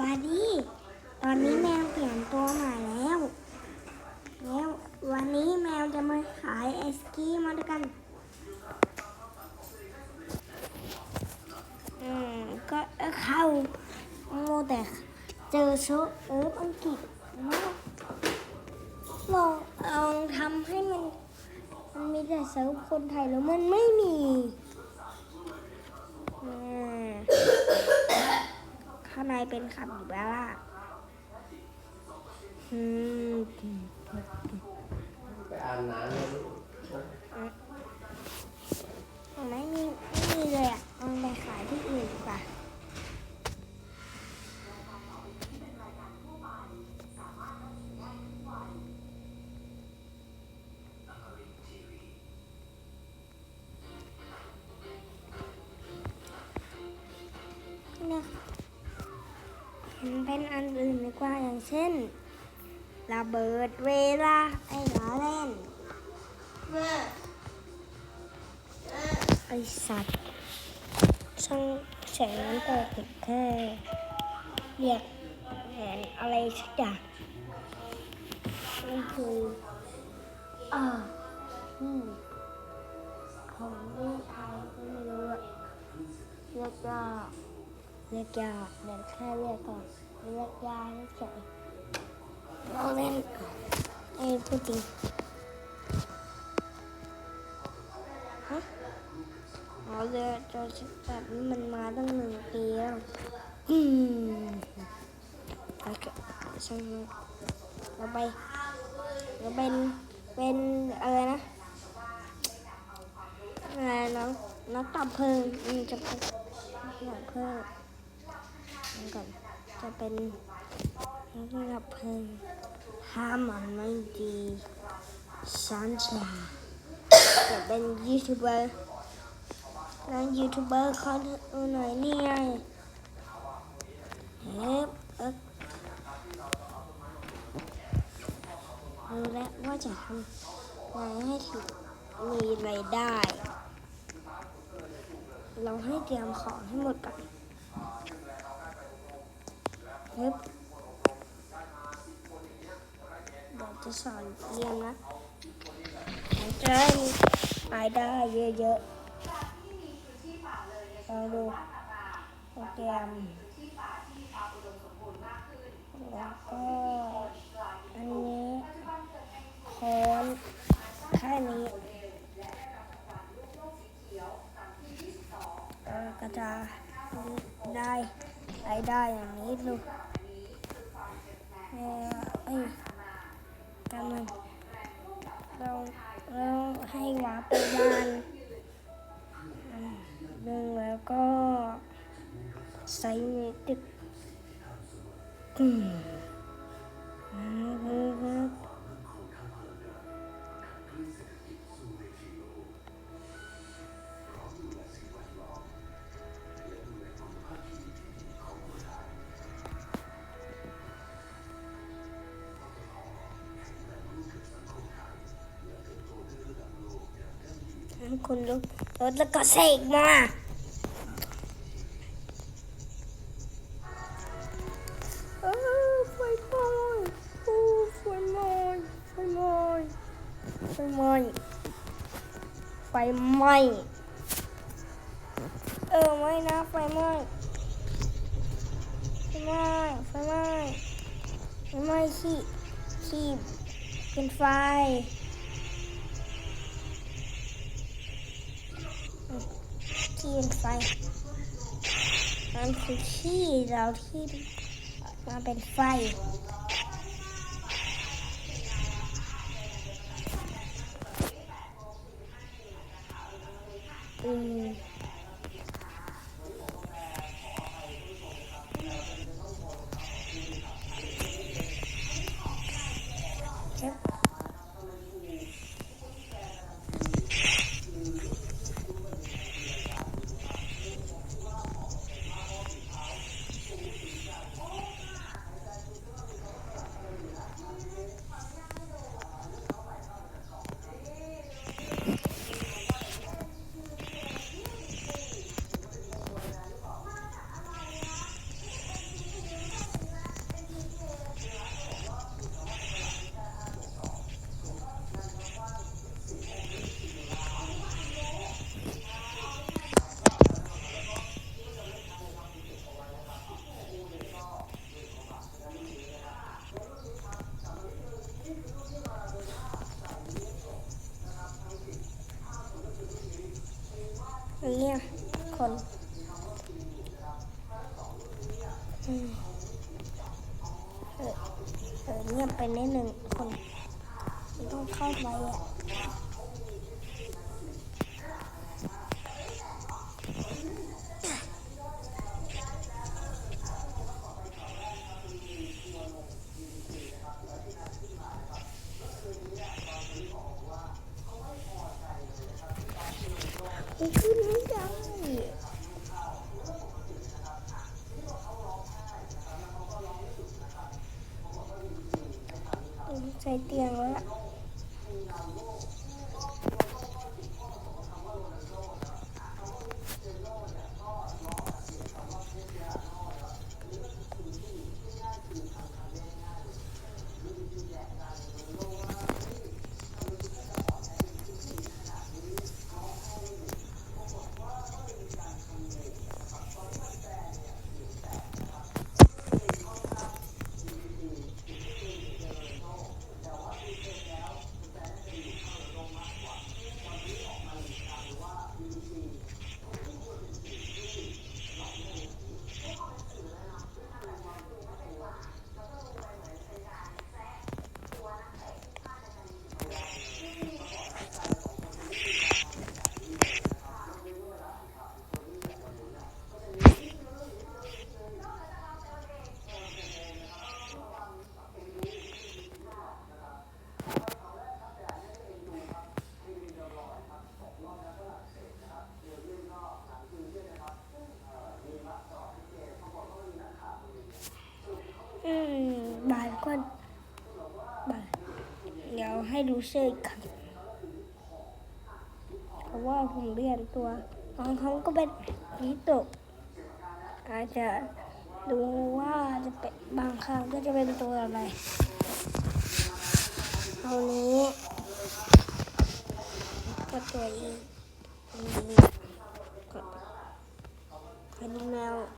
วัสดีตอนนี้แมวเปลี่ยนตัวใหม่แล้ว แล้ววันนี้แมวจะมาขายไอศกรีมมาด้วยกัน อืม ก็เข้าโมแต่เจอโซเอิร์ฟอังกฤษแล้วลองลองทำให้มัน มันมีแต่เซิร์ฟคนไทยแล้วมันไม่มีอืม ข้างในเป็นคาปิบาร่าอืมไปอาบน้ำเลยลูกไม่มีไม่มีเลยอะเอาไปขายที่อื่นดีกว่าเนี่ย เห็นเป็นอันอื่นดีกว่าอย่างเช่นระเบิดเวลาไอ้ล้อเล่นไอสัตว์ช่างแสงนั้นเปิดผิดแค่เรียกแผนอะไรสักอย่างนี่คืออ่าอืมของนี่ไทยก็ไม่รู้อะเรียกยา เรียกยาเดี๋ยวแค่เรียกก่อนเรียกยาเฉยเราเล่นไอ้พูดจริงฮะเอาเลยจอแบบนี้มันมาตั้งหนึ่งปีแล้วอืมโอเคช่างมันเราไปเราเป็นเป็นอะไรนะอะไรน้องน้องตับเพลิงอืมจะเป็นตับเพลิง ก่อนจะเป็นนักดับเพลิงถ้ามันไม่ดีฉันจะจะเป็นยูทูบเบอร์แล้วยูทูบเบอร์เขาดูหน่อยนี่ไงเฮ้ยเอ๊ะรู้แล้วว่าจะทำยังไงให้ถึงมีรายได้ เราให้เตรียมของให้หมดก่อน เฮ้ยเดี๋ยวจะสอนเรียนนะเราจะได้มีรายได้เยอะๆลองดูโปรแกรมแล้วก็อันนี้โคนแค่นี้ก็จะได้รายได้อย่างนี้ดู เอ้ยกันมันเราเราให้วาร์ปไปบ้านหนึ่งแล้วก็ใส่ในตึกอืมอืมอืม อืมงั้นคุณลุกรถแล้วก็เสกมาไฟไหม้โอ้ไฟไหม้ไฟไหม้ไฟไหม้ไฟไหม้เออไม่นะไฟไหม้ไฟไหม้ไฟไหม้ไฟไหม้ขี้ขี้เป็นไฟ ขี้เป็นไฟ มันคือขี้เราที่มาเป็นไฟอืม คนเออเงียบไปนิดหนึ่งคนต้องเข้าไปอะคือ ใส่เอืมบายก่อนบายเดี๋ยวให้ดูเสื้ออีกครั้งเพราะว่าผมเรียนตัวบางครั้งก็เป็นนิโตะอาจจะดูว่าจะเป็นบางครั้งก็จะเป็นตัวอะไรเอานี้ก็ตัวนี้นี้ก็เป็นแนว